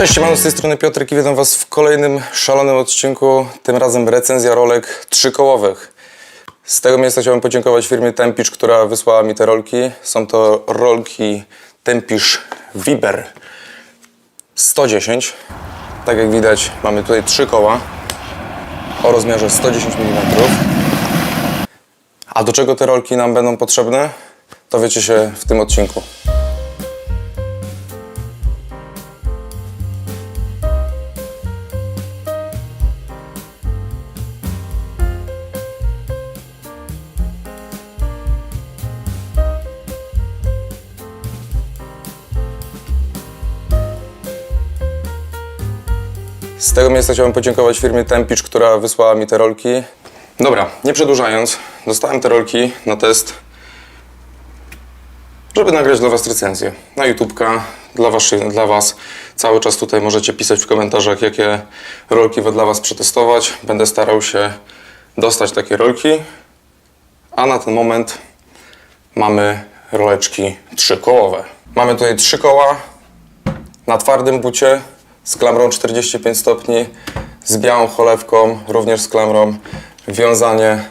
Cześć, mam z tej strony Piotrek i witam Was w kolejnym szalonym odcinku, tym razem recenzja rolek trzykołowych. Z tego miejsca chciałbym podziękować firmie Tempich, która wysłała mi te rolki. Są to rolki Tempich Viber 110. Tak jak widać, mamy tutaj trzy koła o rozmiarze 110 mm. A do czego te rolki nam będą potrzebne, to wiecie się w tym odcinku. Z tego miejsca chciałbym podziękować firmie Tempich, która wysłała mi te rolki. Dobra, nie przedłużając, dostałem te rolki na test, żeby nagrać dla Was recenzję. Na YouTubka, dla, dla Was. Cały czas tutaj możecie pisać w komentarzach, jakie rolki dla Was przetestować. Będę starał się dostać takie rolki. A na ten moment mamy roleczki trzykołowe. Mamy tutaj trzy koła, na twardym bucie z klamrą 45 stopni, z białą cholewką, również z klamrą, wiązanie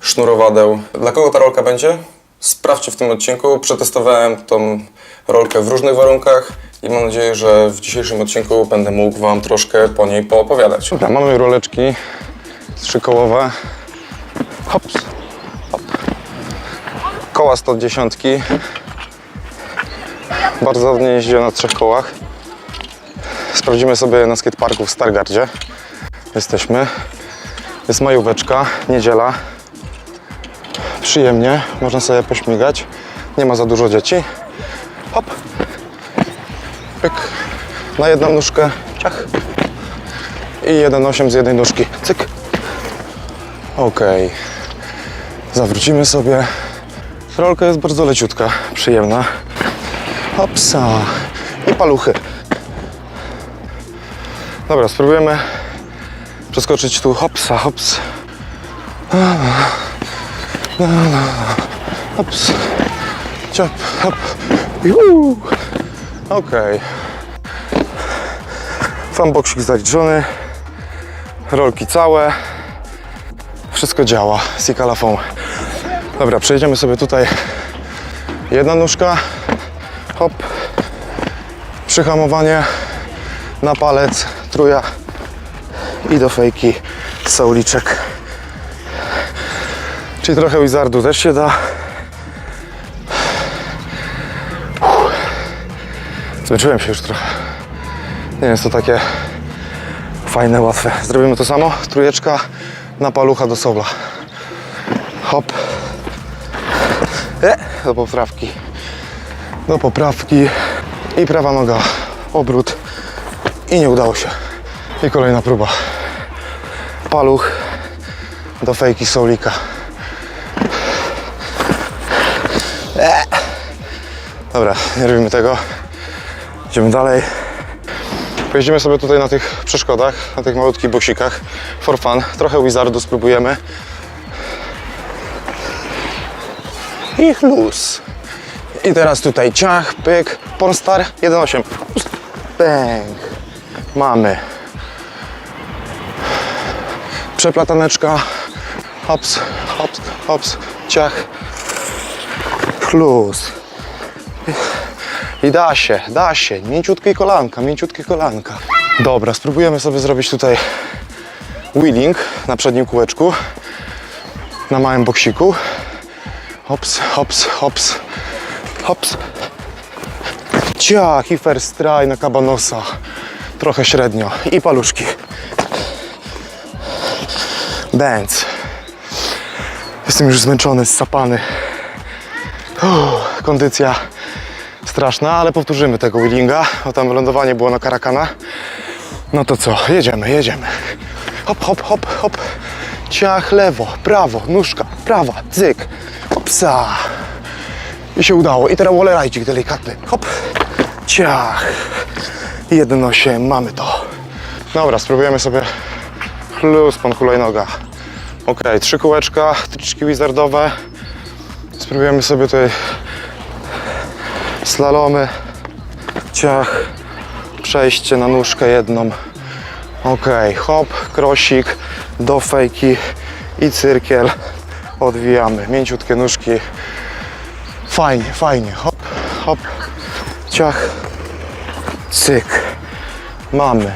sznurowadeł. Dla kogo ta rolka będzie? Sprawdźcie w tym odcinku. Przetestowałem tą rolkę w różnych warunkach i mam nadzieję, że w dzisiejszym odcinku będę mógł Wam troszkę po niej poopowiadać. Dobra, mamy roleczki trzykołowe. Hops, hop. Koła 110. Bardzo dawno jeździłem na trzech kołach. Sprawdzimy sobie na skateparku w Stargardzie. Jesteśmy. Jest majóweczka, niedziela. Przyjemnie, można sobie pośmigać. Nie ma za dużo dzieci. Hop. Pyk. Na jedną nóżkę. Ciach. I 1,8 z jednej nóżki. Cyk. Ok. Zawrócimy sobie. Rolka jest bardzo leciutka, przyjemna. Hopsa. I paluchy. Dobra, spróbujemy przeskoczyć tu hopsa, hops. Hops. Ciap, hop. Juhu. Okej. Fanboxik zaliczony. Rolki całe. Wszystko działa. Sikalafon. Dobra, przejdziemy sobie tutaj. Jedna nóżka. Hop. Przyhamowanie na palec, truja i do fejki sauliczek. Czyli trochę wizardu też się da. Zmęczyłem się już trochę. Nie jest to takie fajne, łatwe. Zrobimy to samo. Trujeczka na palucha do sola. Hop. E, do poprawki. Do poprawki. I prawa noga. Obrót. I nie udało się. I kolejna próba. Paluch do fejki soulika. E. Dobra, nie robimy tego. Idziemy dalej. Pojeździmy sobie tutaj na tych przeszkodach, na tych malutkich boksikach. For fun. Trochę wizardu spróbujemy. I luz. I teraz tutaj ciach, pyk, pornstar 1.8. Bang. Mamy. Przeplataneczka. Hops, hops, hops, ciach. Chluz. I da się, da się. Mięciutkie kolanka, mięciutkie kolanka. Dobra, spróbujemy sobie zrobić tutaj wheeling na przednim kółeczku. Na małym boksiku. Hops, hops, hops, hops. Ciach i first try na kabanosa. Trochę średnio. I paluszki. Dance. Jestem już zmęczony, sapany. Kondycja straszna, ale powtórzymy tego wheelinga, bo tam lądowanie było na karakana. No to co, jedziemy, jedziemy. Hop, hop, hop, hop. Ciach, lewo, prawo, nóżka, prawa, cyk. Hopsa. I się udało. I teraz wallerajcik delikatny. Hop. Ciach. I 1,8. Mamy to. Dobra, spróbujemy sobie chlus pan hulajnoga. Ok, trzy kółeczka, triczki wizardowe. Spróbujemy sobie tutaj slalomy. Ciach. przejście na nóżkę jedną. Ok, hop, krosik, do fejki i cyrkiel. Odwijamy, mięciutkie nóżki. Fajnie, fajnie, hop, hop, ciach, cyk. Mamy.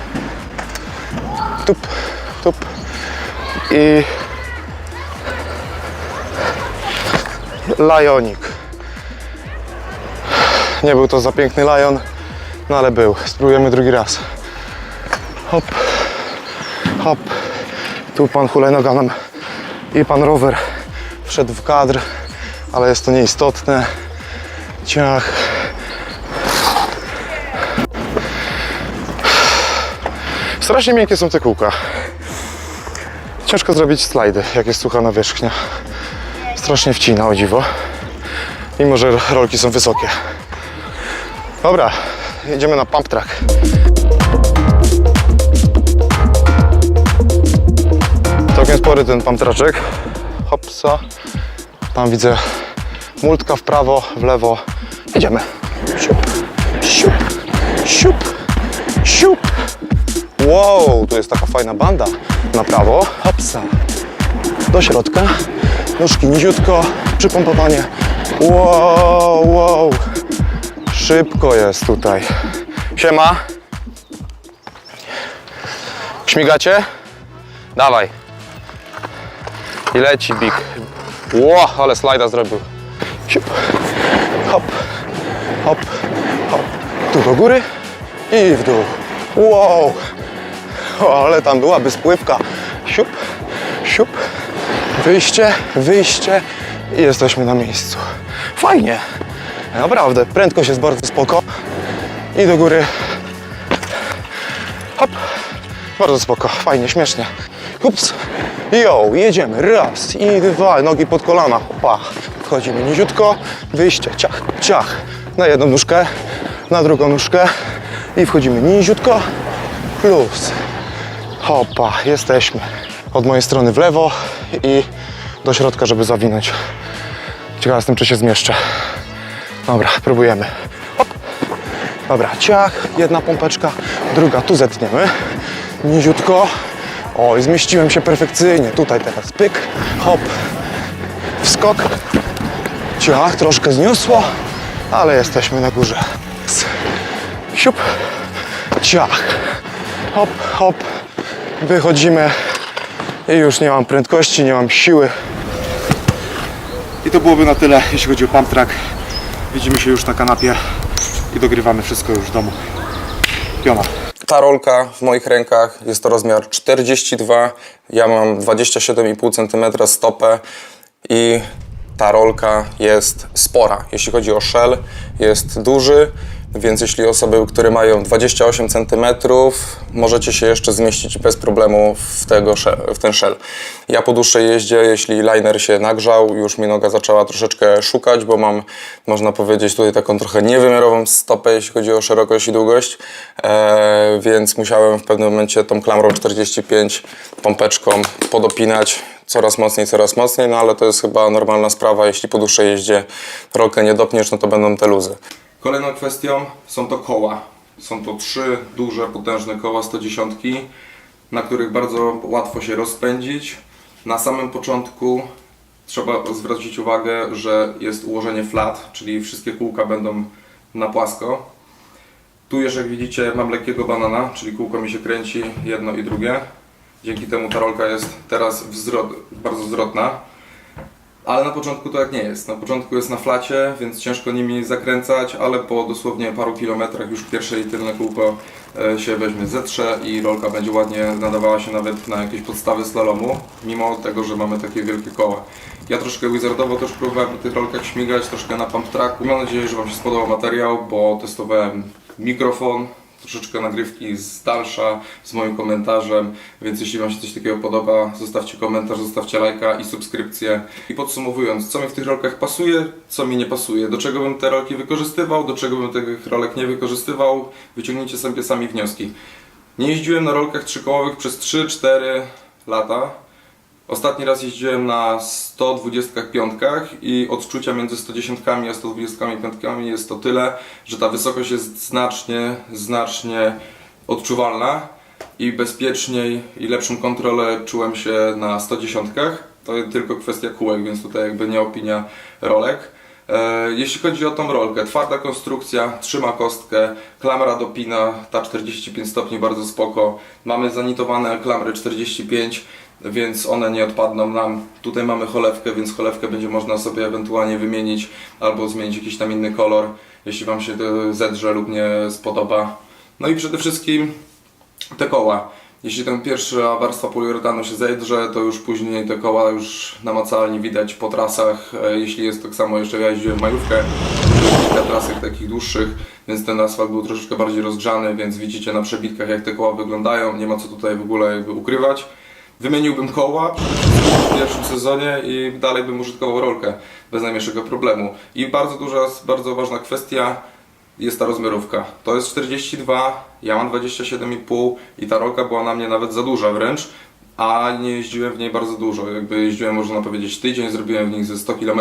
Tup, tup i lajonik. Nie był to za piękny lajon, no ale był. Spróbujemy drugi raz. Hop, hop. Tu pan hulajnoga nam i pan rower wszedł w kadr, ale jest to nieistotne. Ciach. Strasznie miękkie są te kółka. Ciężko zrobić slajdy, jak jest sucha nawierzchnia. Strasznie wcina, o dziwo. Mimo, że rolki są wysokie. Dobra, jedziemy na pump track. Całkiem spory ten pump traczek. Hopsa. Tam widzę multka w prawo, w lewo. Jedziemy. Siup, siup, siup. Wow, tu jest taka fajna banda. Na prawo. Hopsa. Do środka. Nóżki niziutko. Przypompowanie. Wow, wow. Szybko jest tutaj. Siema. Śmigacie? Dawaj. I leci big. Ło, ale slajda zrobił. Hop, hop, hop. Tu do góry i w dół. Wow. Ale tam byłaby spływka. Siup, siup. Wyjście, wyjście i jesteśmy na miejscu. Fajnie. Naprawdę, prędkość jest bardzo spoko. I do góry. Hop. Bardzo spoko, fajnie, śmiesznie. Ups. Jo, jedziemy. Raz i dwa. Nogi pod kolana. Opa. Wchodzimy niziutko. Wyjście. Ciach, ciach. Na jedną nóżkę, na drugą nóżkę. I wchodzimy niziutko. Plus. Hopa, jesteśmy. Od mojej strony w lewo i do środka, żeby zawinąć. Ciekaw jestem, czy się zmieszczę. Dobra, próbujemy. Hop. Dobra, ciach, jedna pompeczka, druga, tu zetniemy. Niziutko. O, zmieściłem się perfekcyjnie. Tutaj teraz pyk, hop, wskok. Ciach, troszkę zniosło, ale jesteśmy na górze. Siup, ciach, hop, hop. Wychodzimy i już nie mam prędkości, nie mam siły. I to byłoby na tyle, jeśli chodzi o pump track. Widzimy się już na kanapie i dogrywamy wszystko już w domu. Piona. Ta rolka w moich rękach jest to rozmiar 42, ja mam 27,5 cm stopę i ta rolka jest spora. Jeśli chodzi o shell, jest duży, więc jeśli osoby, które mają 28 cm, możecie się jeszcze zmieścić bez problemu w, tego, w ten shell. Ja po dłuższej jeździe, jeśli liner się nagrzał, już mi noga zaczęła troszeczkę szukać, bo mam, można powiedzieć, tutaj taką trochę niewymiarową stopę, jeśli chodzi o szerokość i długość, e, więc musiałem w pewnym momencie tą klamrą 45 pompeczką podopinać coraz mocniej, coraz mocniej, no ale to jest chyba normalna sprawa, jeśli po dłuższej jeździe rolkę nie dopniesz, no to będą te luzy. Kolejną kwestią są to koła. Są to trzy duże, potężne koła 110, na których bardzo łatwo się rozpędzić. Na samym początku trzeba zwrócić uwagę, że jest ułożenie flat, czyli wszystkie kółka będą na płasko. Tu już jak widzicie mam lekkiego banana, czyli kółko mi się kręci jedno i drugie. Dzięki temu ta rolka jest teraz wzrot, bardzo zwrotna. Ale na początku to jak nie jest. Na początku jest na flacie, więc ciężko nimi zakręcać, ale po dosłownie paru kilometrach już pierwsze i tylne kółko e, się weźmie, zetrze i rolka będzie ładnie nadawała się nawet na jakieś podstawy slalomu, mimo tego, że mamy takie wielkie koła. Ja troszkę wizardowo też próbowałem na tych rolkach śmigać, troszkę na pump tracku. Mam nadzieję, że Wam się spodobał materiał, bo testowałem mikrofon, troszeczkę nagrywki z dalsza, z moim komentarzem, więc jeśli Wam się coś takiego podoba, zostawcie komentarz, zostawcie lajka i subskrypcję. I podsumowując, co mi w tych rolkach pasuje, co mi nie pasuje, do czego bym te rolki wykorzystywał, do czego bym tych rolek nie wykorzystywał, wyciągnijcie sobie sami wnioski. Nie jeździłem na rolkach trzykołowych przez 3-4 lata. Ostatni raz jeździłem na 125 i odczucia między 110 a 125 jest to tyle, że ta wysokość jest znacznie, znacznie odczuwalna i bezpieczniej i lepszą kontrolę czułem się na 110. To tylko kwestia kółek, więc tutaj jakby nie opinia rolek. E, Jeśli chodzi o tą rolkę, twarda konstrukcja, trzyma kostkę, klamra dopina, ta 45 stopni bardzo spoko. Mamy zanitowane klamry 45, więc one nie odpadną nam. Tutaj mamy cholewkę, więc cholewkę będzie można sobie ewentualnie wymienić albo zmienić jakiś tam inny kolor, jeśli Wam się zedrze lub nie spodoba. No i przede wszystkim te koła. Jeśli ta pierwsza warstwa poliuretanu się zedrze, to już później te koła już namacalnie widać po trasach. E, Jeśli jest tak samo, jeszcze ja jeździłem majówkę na trasach takich dłuższych, więc ten asfalt był troszeczkę bardziej rozgrzany, więc widzicie na przebitkach jak te koła wyglądają. Nie ma co tutaj w ogóle jakby ukrywać. Wymieniłbym koła w pierwszym sezonie i dalej bym użytkował rolkę bez najmniejszego problemu. I bardzo duża, bardzo ważna kwestia jest ta rozmiarówka. To jest 42, ja mam 27,5 i ta rolka była na mnie nawet za duża wręcz, a nie jeździłem w niej bardzo dużo. Jakby jeździłem, można powiedzieć, tydzień, zrobiłem w nich ze 100 km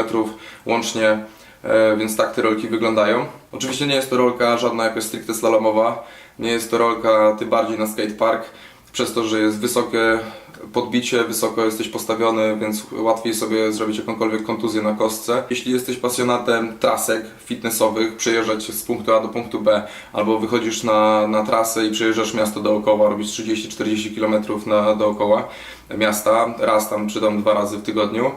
łącznie, e, więc tak te rolki wyglądają. Oczywiście nie jest to rolka żadna jakaś stricte slalomowa, nie jest to rolka tym bardziej na skatepark, przez to, że jest wysokie podbicie, wysoko jesteś postawiony, więc łatwiej sobie zrobić jakąkolwiek kontuzję na kostce. Jeśli jesteś pasjonatem trasek fitnessowych, przejeżdżać z punktu A do punktu B, albo wychodzisz na, na trasę i przejeżdżasz miasto dookoła, robisz 30-40 km na, dookoła miasta, raz tam czy tam dwa razy w tygodniu,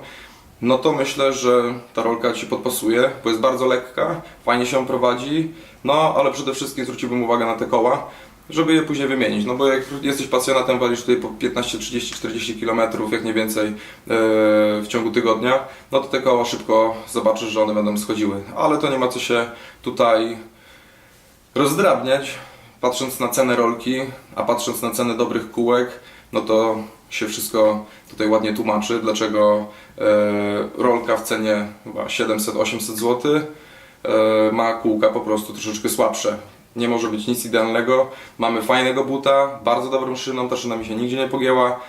no to myślę, że ta rolka Ci podpasuje, bo jest bardzo lekka, fajnie się prowadzi, no ale przede wszystkim zwróciłbym uwagę na te koła, żeby je później wymienić, no bo jak jesteś pasjonatem, walisz tutaj po 15, 30, 40 km, jak nie więcej e, w ciągu tygodnia, no to te koła szybko zobaczysz, że one będą schodziły, ale to nie ma co się tutaj rozdrabniać, patrząc na cenę rolki, a patrząc na cenę dobrych kółek, no to się wszystko tutaj ładnie tłumaczy, dlaczego e, rolka w cenie chyba 700-800 zł e, ma kółka po prostu troszeczkę słabsze. Nie może być nic idealnego. Mamy fajnego buta, bardzo dobrą szyną, ta szyna mi się nigdzie nie pogięła.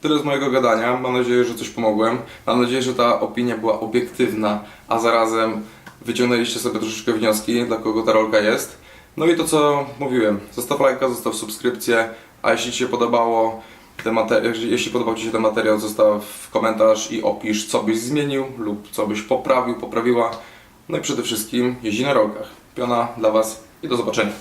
Tyle z mojego gadania. Mam nadzieję, że coś pomogłem. Mam nadzieję, że ta opinia była obiektywna, a zarazem wyciągnęliście sobie troszeczkę wnioski, dla kogo ta rolka jest. No i to co mówiłem, zostaw lajka, zostaw subskrypcję, a jeśli Ci się podobało, jeśli podobał Ci się ten materiał, zostaw komentarz i opisz, co byś zmienił lub co byś poprawił, poprawiła. No i przede wszystkim jeździ na rolkach. Piona dla Was i do zobaczenia.